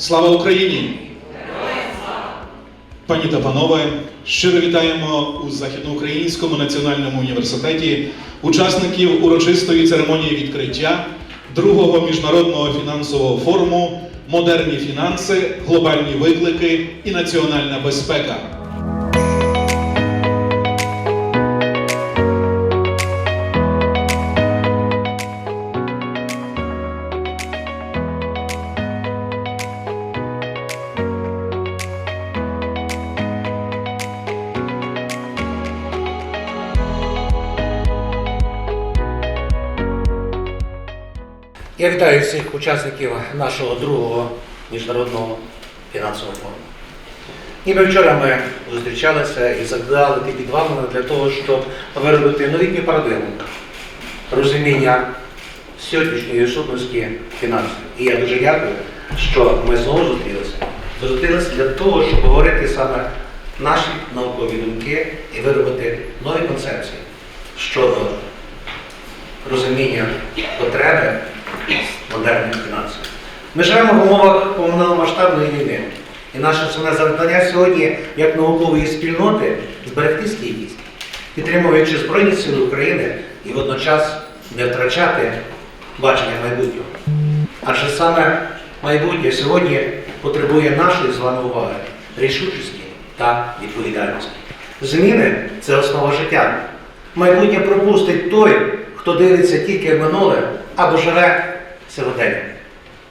Слава Україні! Пані та панове, щиро вітаємо у Західноукраїнському національному університеті учасників урочистої церемонії відкриття другого міжнародного фінансового форуму Модерні фінанси, глобальні виклики і національна безпека. Я вітаю всіх учасників нашого другого міжнародного фінансового форуму. Ніби вчора ми зустрічалися і закладали ті підвалини для того, щоб виробити новітні парадигми розуміння сьогоднішньої сутності фінансів. І я дуже дякую, що ми знову зустрілися. Зустрілися для того, щоб говорити саме наші наукові думки і виробити нові концепції щодо розуміння потреби модерних фінансів. Ми живемо в умовах повномасштабної війни. І наше основне завдання сьогодні, як наукової спільноти, зберегти стійкість, підтримуючи Збройні Сили України і водночас не втрачати бачення майбутнього. Адже саме майбутнє сьогодні потребує нашої з вами уваги, рішучості та відповідальності. Зміни це основа життя. Майбутнє пропустить той, хто дивиться тільки в минуле або живе сьогодення.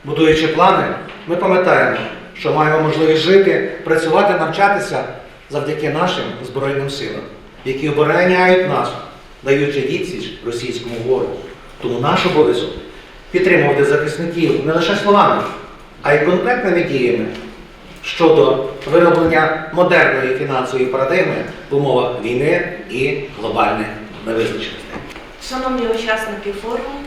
Будуючи плани, ми пам'ятаємо, що маємо можливість жити, працювати, навчатися завдяки нашим Збройним силам, які обороняють нас, даючи відсіч російському ворогу. Тому наш обов'язок підтримувати захисників не лише словами, а й конкретними діями щодо вироблення модерної фінансової парадигми в умовах війни і глобальних невизначеностей. Шановні учасники форуму,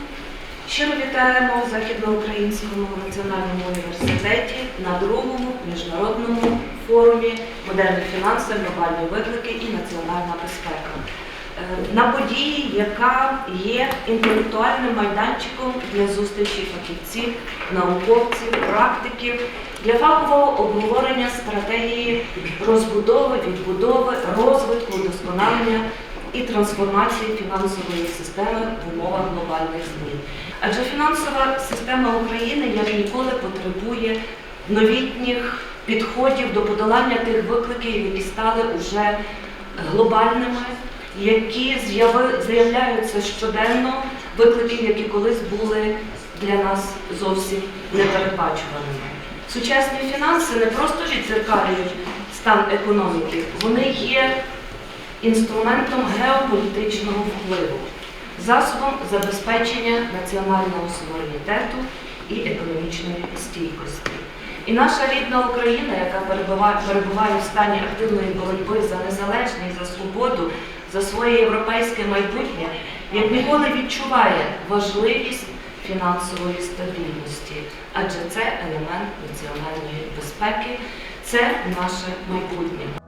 щиро вітаємо в Західноукраїнському національному університеті на другому міжнародному форумі Модерні фінанси, глобальні виклики і національна безпека. Е, На події, яка є інтелектуальним майданчиком для зустрічі фахівців, науковців, практиків, для фахового обговорення стратегії розбудови, відбудови, розвитку, удосконалення і трансформації фінансової системи в умовах глобальних змін. Адже фінансова система України як ніколи потребує новітніх підходів до подолання тих викликів, які стали уже глобальними, які з'являються щоденно, викликів, які колись були для нас зовсім непередбачуваними. Сучасні фінанси не просто відзеркалюють стан економіки, вони є інструментом геополітичного впливу, засобом забезпечення національного суверенітету і економічної стійкості. І наша рідна Україна, яка перебуває, в стані активної боротьби за незалежність, за свободу, за своє європейське майбутнє, як ніколи відчуває важливість фінансової стабільності, адже це елемент національної безпеки, це наше майбутнє.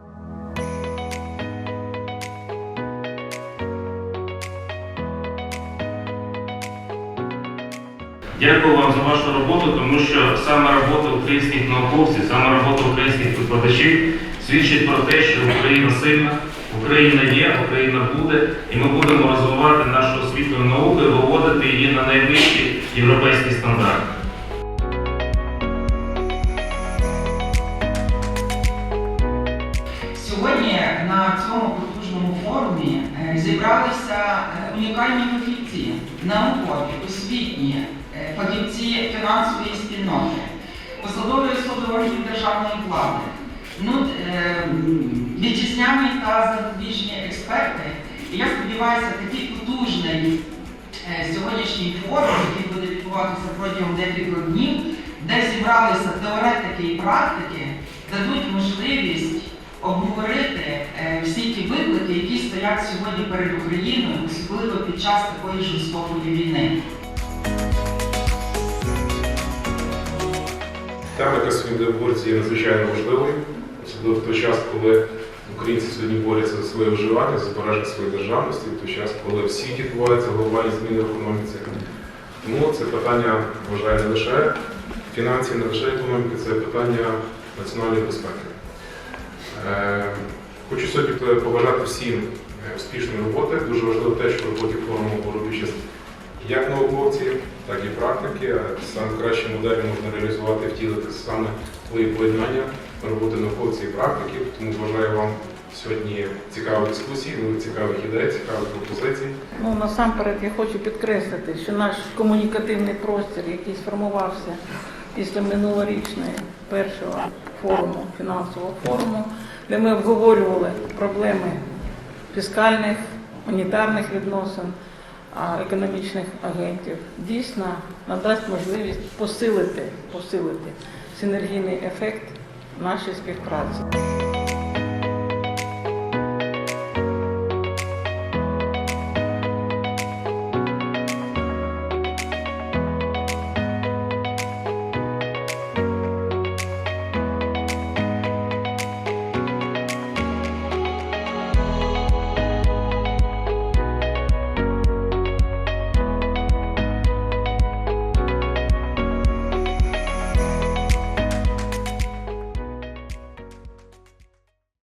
Дякую вам за вашу роботу, тому що саме робота українських науковців, саме робота українських викладачів свідчить про те, що Україна сильна, Україна є, Україна буде, і ми будемо розвивати нашу освіту науку і виводити її на найвищі європейські стандарти. Сьогодні на цьому потужному форумі е, зібралися е, унікальні фахівці, наукові, освітні, фахівці фінансової спільноти, посадові особи органів державної влади, ну, е, вітчизняні та зарубіжні експерти. І я сподіваюся, такий потужний е, сьогоднішній форум, який буде відбуватися протягом декількох днів, де зібралися теоретики і практики, дадуть можливість обговорити е, всі ті виклики, які стоять сьогодні перед Україною, особливо під час такої жорстокої війни. Яка є надзвичайно важливою, особливо в той час, коли українці сьогодні борються за своє виживання, за збереження своєї державності, в той час, коли в світі відбуваються глобальні зміни в економіці. Тому це питання вважаю не лише фінансів, не лише економіки, це питання національної безпеки. Е, Хочу сьогодні побажати всім е, успішної роботи. Дуже важливо те, що роботі форуму участь як науковці, так і практики. Саме кращі моделі можна реалізувати, втілити саме твої поєднання роботи науковців і практиків. Тому бажаю вам сьогодні цікавої дискусії, цікавих ідей, цікавих пропозицій. Ну, насамперед я хочу підкреслити, що наш комунікативний простір, який сформувався після минулорічної першого форуму, фінансового форуму, де ми обговорювали проблеми фіскальних, монетарних відносин, економічних агентів, дійсно надасть можливість посилити, посилити синергійний ефект нашої співпраці.